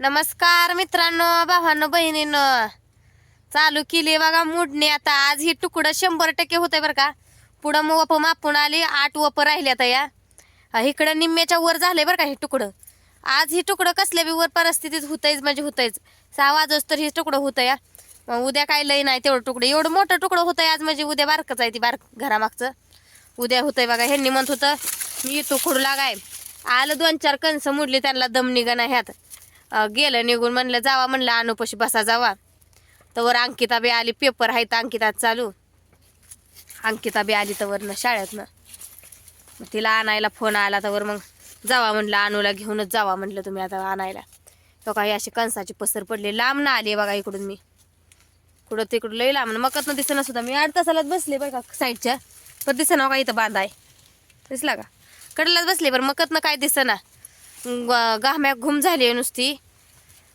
नमस्कार मित्रांनो भावांनो बहिणींनो. चालू केली बघा मुडणी. आता आज ही तुकडं शंभर टक्के होतंय बरं का. पुढं मग वप मापून आली आठ वप राहिले आता या. इकडं निम्म्याच्या वर झालंय बरं का हे तुकडं. आज ही तुकडं कसल्या बी वर परिस्थितीत होतंयच म्हणजे होतंयच. सहा वाजोस तर हे तुकडं होतं या. मग उद्या काय लय नाही तेवढं तुकडं. एवढं मोठं तुकडं होतंय आज म्हणजे उद्या बारकच आहे ती बारक घरामागचं. उद्या होतंय बघा ह्यांनी म्हणत होतं मी तो खुडू लागाय. आलं दोन चार कणसं मुडली त्यांना दम निघा ह्यात. गेलं निघून म्हणलं जावा म्हणलं अनुपशी बसा जावा. तवर अंकिता बी आली पेपर आहेत अंकिता चालू. अंकिता बी आली तवरनं शाळेतनं. मग तिला आणायला फोन आला तवर मग जावा म्हणलं अनुला घेऊनच जावा म्हणलं तुम्ही आता आणायला. तो काही अशी कणसाची पसर पडली लांब ना आली बघा इकडून मी. कुठं तिकडून लई लांब मकत दिसना सुद्धा. मी आठ तासालाच बसले बघा का साईडच्या. पण दिसना हो का इथं बांधाय? दिसला का? कडलाच बसले बरं मकतनं काय दिसना? गाम्या घुम झाली नुसती.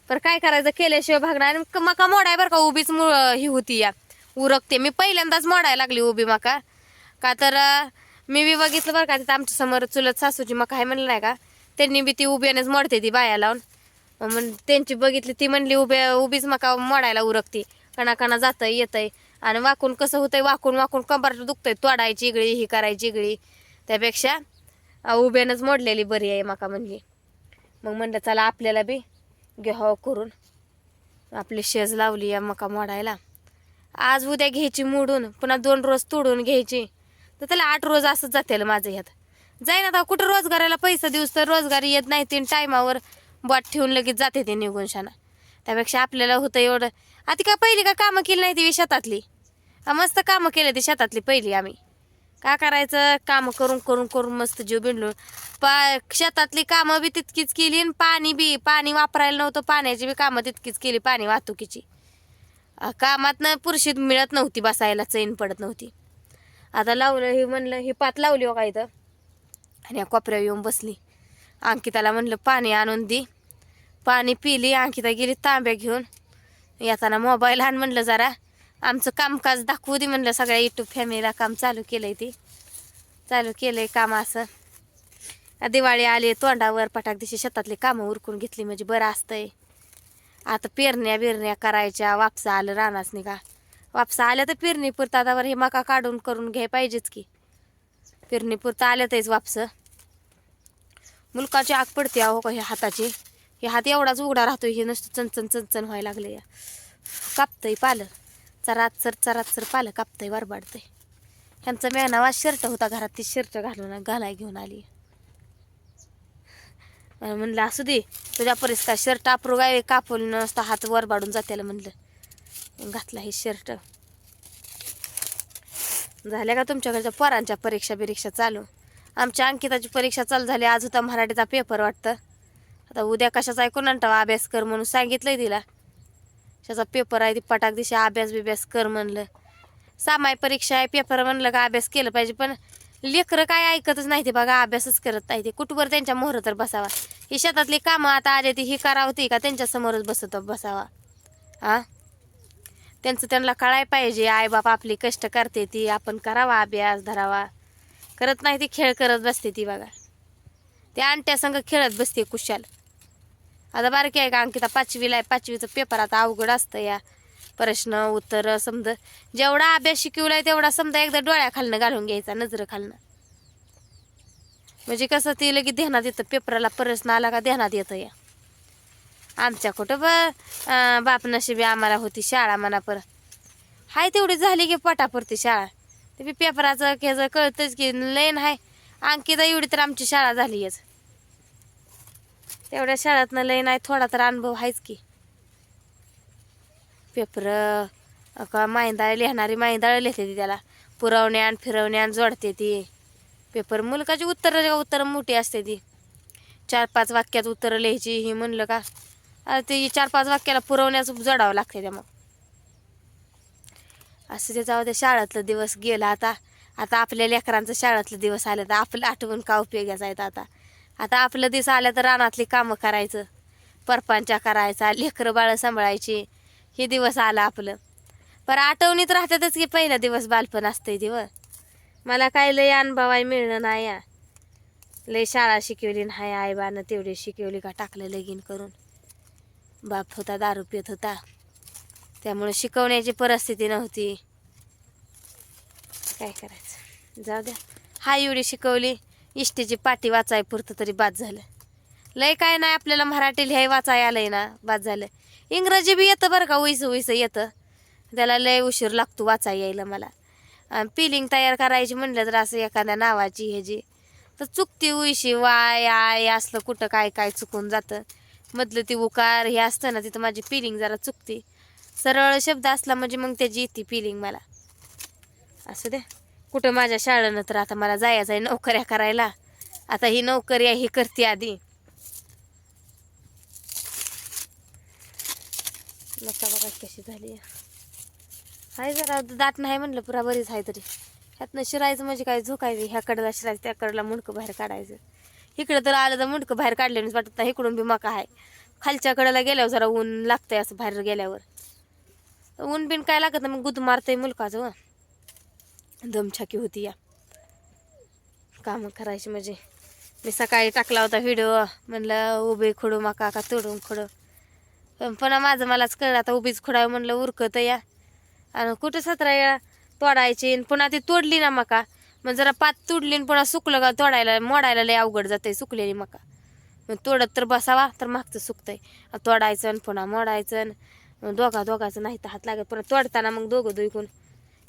पर काय करायचं केल्याशिवाय भागणार आणि मका मोडाय बरं का उभीच ही होती या. उरकते. मी पहिल्यांदाच मोडायला लागली उभी मका. का तर मी बी बघितलं बरं का तिथं आमच्यासमोर चुलत सासूची मका आहे म्हणलं नाही का? त्यांनी बी ती उभ्यानेच मोडते ती बाया लावून. मग म्हण- त्यांची बघितली ती म्हणली उभ्या उभीच मका मोडायला उरकते. कणाकणा जातं जातंय येतंय. आणि वाकून कसं होतंय वाकून वाकून कंबर दुखतंय. तोडायची इगळी ही करायची इगळी. त्यापेक्षा उभ्यानंच मोडलेली बरी आहे मका म्हणली. मग म्हणलं चला आपल्याला बी घ्यावं करून. आपली शेज लावली या मका मोडायला. आज उद्या घ्यायची मोडून पुन्हा दोन रोज तोडून घ्यायची. तर त्याला आठ रोज असंच जातील माझं ह्यात जाईन आता कुठं रोजगाराला पैसा देऊस तर रोजगारी येत नाही तीन टायमावर बॉट ठेवून लगेच जाते ते निघून शाना. त्यापेक्षा आपल्याला होतं एवढं. आता का पहिली का कामं केली नाही ती शेतातली? मस्त कामं केली ती शेतातली पहिली आम्ही. का करायचं? कामं करून करून करून मस्त जीव बिंडलो पा शेतातली कामं बी तितकीच केली आणि पाणी बी पाणी वापरायला नव्हतं पाण्याची बी कामं तितकीच केली पाणी वाहतुकीची. कामात कामातनं पुरुषीत मिळत नव्हती बसायला चैन पडत नव्हती. आता लावलं हे म्हणलं ही पात लावली हो का इथं? आणि या कोपऱ्यावर येऊन बसली. अंकिताला म्हणलं पाणी आणून दे. पाणी पिली अंकिता गेली तांब्या घेऊन. येताना मोबाईल आण म्हणलं जरा. आमचं कामकाज दाखवू दे म्हणलं सगळ्या युट्यूब फॅमिलीला काम चालू केलंय ते. चालू केलंय काम असं. दिवाळी आली तोंडावर पटाक दिशी शेतातली कामं उरकून घेतली म्हणजे बरं असतंय. आता पेरण्या बिरण्या करायच्या वापसा आलं रानाच का वापसा आल्या तर पेरणी पुरता आता हे मका काढून करून घ्याय पाहिजेच की. पेरणी पुरता आल्या तरच वापस. मुलकाची आग पडते अहो का ह्या हाताची. हे हात एवढाच उघडा राहतोय हे नुसतं चणचण चणचण व्हायला लागले कापतंय पालं. चरात चर चरात चर पालं कापतंय बरबाडतंय ह्यांचा मेहनावा शर्ट होता घरात ती शर्ट घालून घालाय घेऊन आली. म्हणलं असू दे तुझ्या परीस काय शर्ट आपरू काय? कापून नसता हात वर बाडून जात्याला म्हणलं. घातला हे शर्ट. झाल्या का तुमच्याकडच्या पोरांच्या परीक्षा बिरीक्षा चालू? आमच्या अंकिताची परीक्षा चालू झाली आज होता मराठीचा पेपर वाटतं. आता उद्या कशाचा ऐकून आणता? अभ्यास कर म्हणून सांगितलंय तिला. त्याचा पेपर आहे ती पटाक दिशा अभ्यास बिभ्यास कर म्हणलं. सामाय परीक्षा आहे पेपर म्हणलं का अभ्यास केलं पाहिजे पण लेकरं काय ऐकतच नाही ते बघा अभ्यासच करत नाही ते. कुठवर त्यांच्या मोहर तर बसावा. ही शेतातली कामं आता आले ती ही करावती का त्यांच्यासमोरच बसत बसावा. हा त्यांचं त्यांना कळाय पाहिजे आई बाप आपली कष्ट करते ती आपण करावा अभ्यास धरावा. करत नाही ती खेळ करत बसते ती बघा. ते आणट्या संग खेळत बसते कुशाल. आता बारकी आहे का अंकिता पाचवीला आहे पाचवीचं पेपर आता अवघड असतं या. प्रश्न उत्तर समज. जेवढा अभ्यास शिकवलाय तेवढा समजा एकदा डोळ्याखालनं घालून घ्यायचा नजर खालनं म्हणजे कसं ती लगेच ध्यानात येतं. पेपराला प्रश्न आला का ध्यानात येतं या. आमच्या कुठं बाप नशिबी आम्हाला होती शाळा म्हणा पर हाय तेवढी झाली की पटापुरती शाळा. ते बी पेपराचं ह्याचं कळतंच की लयन हाय अंकिता एवढी तर आमची शाळा झाली याच तेवढ्या शाळेतनं लय नाही थोडा तर अनुभव आहेच की. पेपर का माहिंदाळ लिहिणारी माहिंदाळ लिहिते ती त्याला. पुरवण्यान फिरवण्यान जोडते ती. पेपर मुलकाची उत्तरं उत्तर मोठी असते ती. चार पाच वाक्यात उत्तरं लिहायची ही म्हणलं का? आता ते चार पाच वाक्याला पुरवण्यास जोडावं लागते त्या मग. असं ते जाऊ दे शाळेतलं दिवस गेला आता. आता आपल्या लेकरांचं शाळेतलं दिवस आलं तर आपलं आठवण का उपयोगाचा येतं आता? आता आपलं दिस आलं तर रानातली कामं करायचं परपांच्या करायचा लेकरं बाळं सांभाळायची हे दिवस आला आपलं. पर आठवणीत राहतातच की पहिला दिवस बालपण असतंय दिवस मला काय लय अनुभव आहे मिळणं नाही या लय शाळा शिकवली नाही आई बानं तेवढी शिकवली का टाकलं लगीन करून. बाप होता दारू पित होता. त्यामुळे शिकवण्याची परिस्थिती नव्हती. काय करायचं? जाऊ द्या. हा एवढी शिकवली. इष्टीची पाटी वाचाय पुरतं तरी बाद झालं. लय काय नाही आपल्याला मराठी लिहाय वाचाय आलंय ना बाद झालं. इंग्रजी बी येतं बरं का उईस उईस येतं. त्याला लय उशीर लागतो वाचाय यायला मला. पिलिंग तयार करायची म्हणलं तर असं एखाद्या नावाची ह्याची. तर चुकती उईशी वाय आय असलं कुठं काय काय चुकून जातं. मधलं ती उकार हे असतं ना तिथं माझी पिलिंग जरा चुकती. सरळ शब्द असला म्हणजे मग त्याची येते पिलिंग मला. असं द्या कुठं माझ्या शाळेनं तर आता मला जायचं आहे नोकऱ्या करायला. आता ही नोकरी आहे ही करते आधी. नका बघा कशी झाली? आहे जरा दाट नाही म्हणलं पुरा बरीच आहे तरी. ह्यातनं शिरायचं म्हणजे काय झोकायचं? ह्या शिरायचं त्याकडला मुंडकं बाहेर काढायचं. इकडं तर आलं तर मुंडकं बाहेर काढल्यानेच वाटत नाही इकडून बी मका आहे. खालच्या कडेला गेल्यावर जरा ऊन लागतंय असं बाहेर गेल्यावर. ऊन बिन काय लागत नाही मग गुद मारतंय मुलकाचं. दमछाकी होती या. कामं करायची म्हणजे. मी सकाळी टाकला होता व्हिडिओ म्हणलं उभे खोडू मका का तोडून खोडू. पण पुन्हा माझं मलाच कळलं आता उभीच खोडावं म्हणलं उरकत या. आणि कुठं सतरा वेळा तोडायची आणि पुन्हा ती तोडली ना मका. मग जरा पात तुडली पुन्हा सुकलं का तोडायला मोडायला लय अवघड जाते सुकलेली मका. मग तोडत तर बसावा तर मागचं सुकतंय. तोडायचं पुन्हा मोडायचं आणि मग दोघा दोघाचं नाही तर हात लागत. पुन्हा तोडताना मग दोघं दुईकून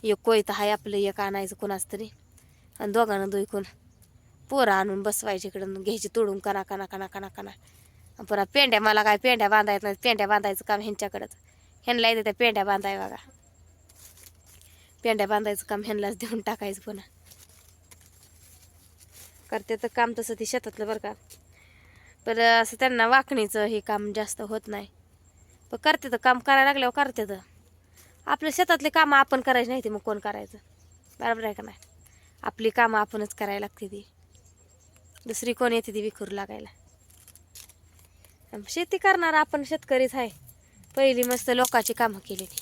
एक कोयत आहे आपलं एक आणायचं कोणाच तरी. आणि दोघांना दुईकून पोरं आणून बसवायची इकडं घ्यायची तोडून कणा कणा कणा कणा कणा. पुन्हा पेंड्या मला काय पेंड्या बांधायचं नाही पेंड्या बांधायचं काम ह्यांच्याकडंच. ह्यांना येते त्या पेंड्या बांधाय बघा. पेंड्या बांधायचं काम ह्यांनाच देऊन टाकायचं पुन्हा. करते तर काम तसं ते शेतातलं बरं का. पर असं त्यांना वाकणीचं हे काम जास्त होत नाही. पण करते तर काम करायला लागल्यावर करते तर. आपल्या शेतातले कामं आपण करायची नाही ते मग कोण करायचं? बरोबर आहे का नाही? आपली कामं आपणच करायला लागते ती. दुसरी कोण येते ती विखूर लागायला? शेती करणार आपण शेतकरीच आहे. पहिली मस्त लोकांची कामं केलेली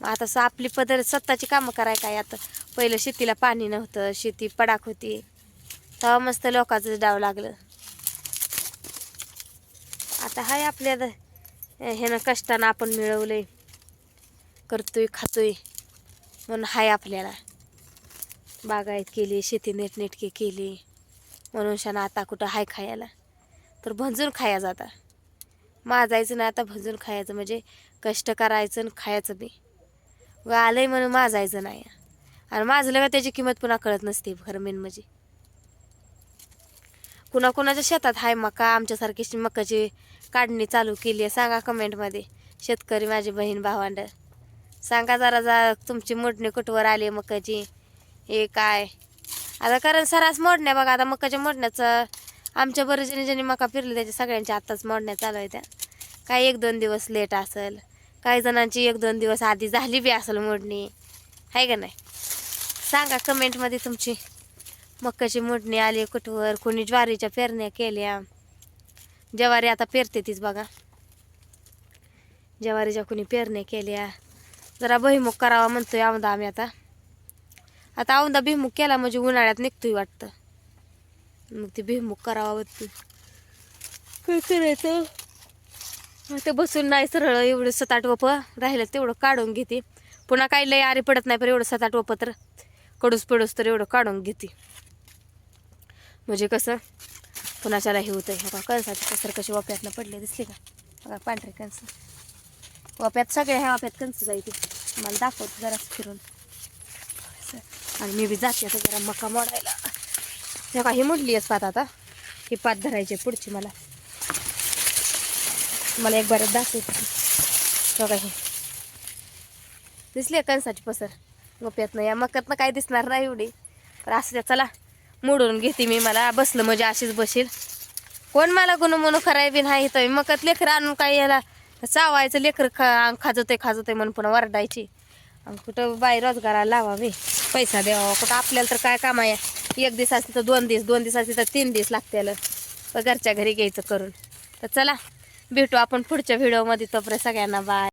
मग आता आपली पदर स्वतःची कामं कराय काय? आता पहिलं शेतीला पाणी नव्हतं शेती पडाक होती. तेव्हा मस्त लोकांचं डाव लागलं. आता हाय आपल्या ह्यानं कष्टानं आपण मिळवलंय. करतोय खातोय म्हणून हाय आपल्याला. बागायत केली शेती नीटनेटकी केली. म्हणून शान आता कुठं हाय खायला. तर भंजून खाया जाता माजायचं नाही आता भंजून खायचं. म्हणजे कष्ट करायचं आणि खायचं बी. व आलंय म्हणून माजायचं नाही. आणि माजलं का त्याची किंमत पुन्हा कळत नसते खरं मेन म्हणजे. कुणाकुणाच्या शेतात हाय मका आमच्यासारखी मकाची काढणी चालू केली आहे. सांगा कमेंटमध्ये शेतकरी माझी बहीण भावांड. सांगा जरा जा तुमची मोडणी कुठवर आली आहे मकाची? हे काय? आता कारण सरास मोडण्या बघा आता मकाच्या मोडण्याचं आमच्या बरं ज्याने ज्यांनी मका फिरली त्याच्या सगळ्यांच्या आत्ताच मोडण्या चालू आहे त्या काही एक दोन दिवस लेट असेल काही जणांची एक दोन दिवस आधी झाली बी असेल मोडणी. आहे का नाही? सांगा कमेंटमध्ये तुमची. मक्काची मोडणी आली कुठवर? कोणी ज्वारीच्या पेरण्या केल्या? ज्वारी आता पेरते तीच बघा. ज्वारीच्या कुणी पेरण्या केल्या? जरा भुईमुग करावा म्हणतोय औंदा आम्ही आता. आता औंदा भिमुख केला म्हणजे उन्हाळ्यात निघतोय वाटतं. मग ते भिमुख करावा वाटतं काय करायचं? ते बसून नाही सरळ एवढं सात आठ वप राहिलं तेवढं काढून घेते. पुन्हा काही लय आरी पडत नाही पण एवढं सात आठ वप तर कडूस पडूस तर एवढं काढून घेते. म्हणजे कसं? पुन्हाच्याला हे होतं बघा कणसाचे कसर कशी वाप्यातनं पडले दिसले का? बघा पांढरे कणसं. वाप्यात सगळ्या ह्या वाप्यात कणसं जायचे. मला दाखवतो जरा फिरून. आणि मी बी जाते आता जरा मका मोडायला. हे का ही मोडली आहेस पात आता. ही पात धरायची पुढची मला. मला एक बरं दाखवते. बघा हे. दिसली कणसाची पसर? गोप्यातनं. या मकातनं काय दिसणार नाही एवढी. तर असं त्या चला. मोडून घेते मी मला. बसलं म्हणजे अशीच बसेल. कोण मला गुण म्हणू खराय बी नाही. तर मकात लेकर आणून काय याला? चावायचं लेकर खा खाजवते खाजवते म्हणून पुन्हा वरडायची. आणि कुठं बाई रोजगाराला लावावे पैसा द्यावा कुठं आपल्याला तर काय काम आहे एक दिवस असते तर दोन दिवस दोन दिवस असते तर तीन दिवस लागते घरच्या घरी घ्यायचं करून. तर चला भेटू आपण पुढच्या व्हिडिओमध्ये तोपर्यंत सगळ्यांना बाय